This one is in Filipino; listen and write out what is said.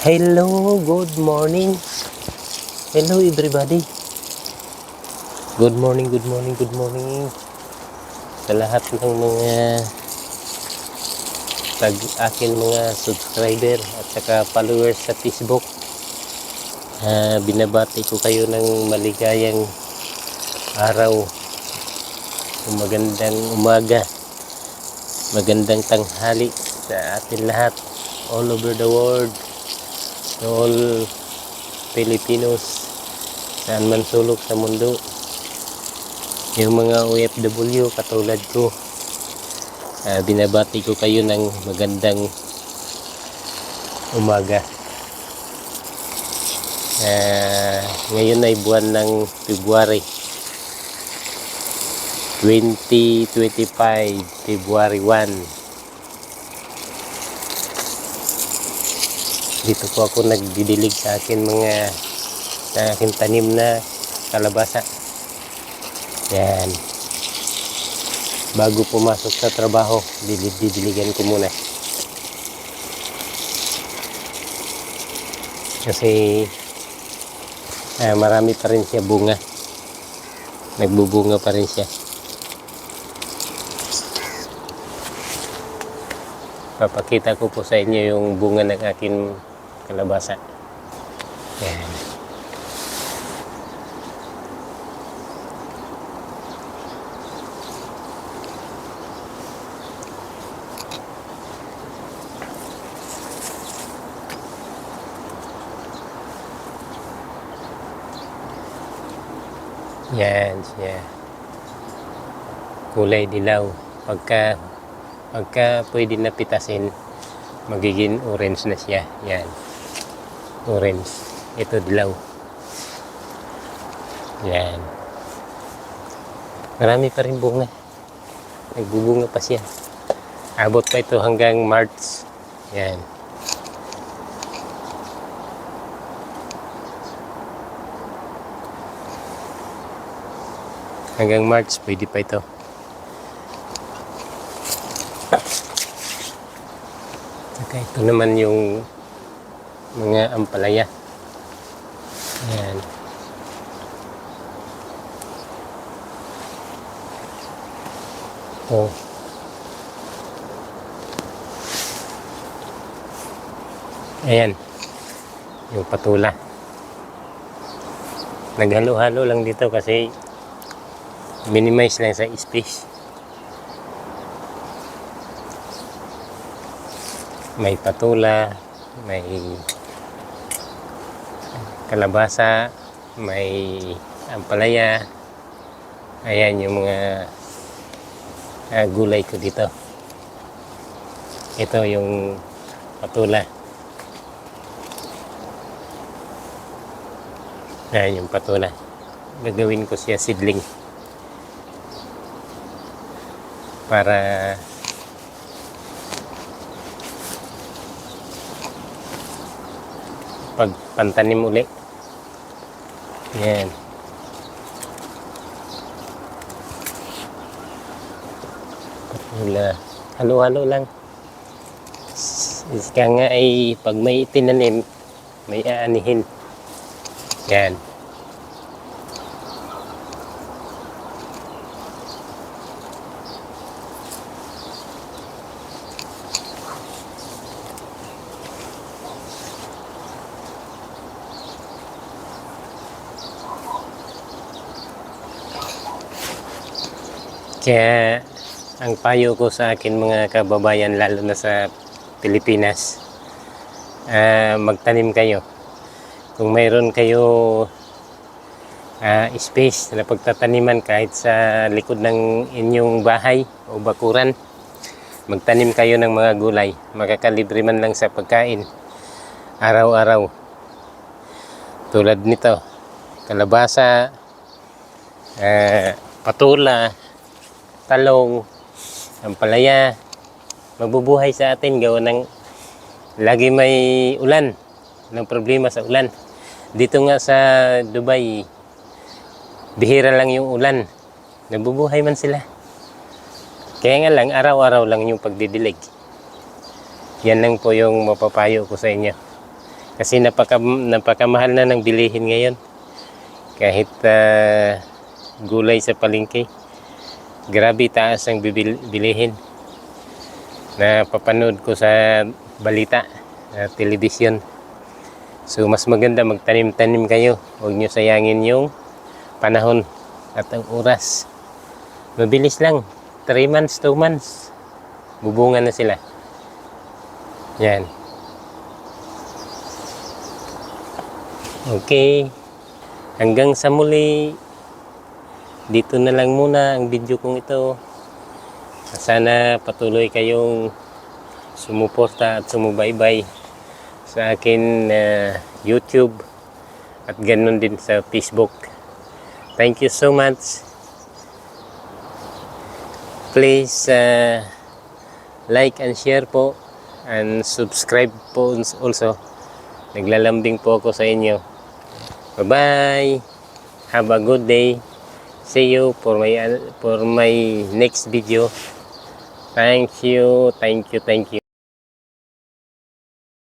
Hello, good morning. Hello everybody. Good morning, good morning, good morning. Sa lahat ng mga tag akin mga subscriber at saka followers sa Facebook. Ah, binabati ko kayo ng maligayang araw. Magandang umaga. Magandang tanghali sa atin lahat all over the world all Filipinos. Saan man sulok sa mundo. Yung mga OFW katulad ko ah, binabati ko kayo ng magandang umaga. Ah, ngayon ay buwan ng February. 2025 February 1 dito po ako nagdidilig sa akin mga sa akin tanim na kalabasa. Yan. Bago pumasok sa trabaho didiligan ko muna. Kasi ah, marami pa rin siya bunga. Nagbubunga pa rin siya. Papakita ko po sa inyo yung bunga ng akin kalabasa. Yan. Yan siya. Kulay dilaw. Pagka pagka pwede na pitasin, magiging orange na siya. Yan. Orange. Ito dilaw. Yan. Marami pa rin bunga. Nagbubunga pa siya. Abot pa ito hanggang March. Yan. Hanggang March, pwede pa ito. Saka ito naman yung mga ampalaya. Ayan. Oh. Ayan. Yung patula. Naghalo-halo lang dito kasi minimize lang sa space. may patula, may kalabasa, may ampalaya. Ayan yung mga ah, gulay ko dito. Ito yung patula. Ayan yung patula. Gagawin ko siya seedling. Para pagpantanim uli. Yan. Patula. Halo-halo lang. Iska nga ay pag may tinanim, may aanihin. Yan. Kaya ang payo ko sa akin mga kababayan lalo na sa Pilipinas ah, magtanim kayo. Kung mayroon kayo ah, space na pagtataniman kahit sa likod ng inyong bahay o bakuran magtanim kayo ng mga gulay. Makakalibre man lang sa pagkain araw-araw. Tulad nito kalabasa ah, patula talong, ampalaya, magbubuhay sa atin gawa ng lagi may ulan, ng problema sa ulan. Dito nga sa Dubai, bihira lang yung ulan. Nabubuhay man sila. Kaya nga lang, araw-araw lang yung pagdidilig. Yan lang po yung mapapayo ko sa inyo. Kasi napaka, napakamahal na ng bilihin ngayon. Kahit ah, gulay sa palengke. Grabe taas ang bilihin. Na papanood ko sa balita, sa telebisyon. So mas maganda magtanim-tanim kayo. Huwag nyo sayangin yung panahon at ang oras. Mabilis lang. 3 months, 2 months. Bubunga na sila. Yan. Okay. Hanggang sa muli. Dito na lang muna ang video kong ito. Sana patuloy kayong sumuporta at sumubaybay sa akin na YouTube at ganun din sa Facebook. Thank you so much. Please uh, like and share po and subscribe po also. Naglalambing po ako sa inyo. Bye-bye. Have a good day. See you for my for my next video. Thank you, thank you, thank you.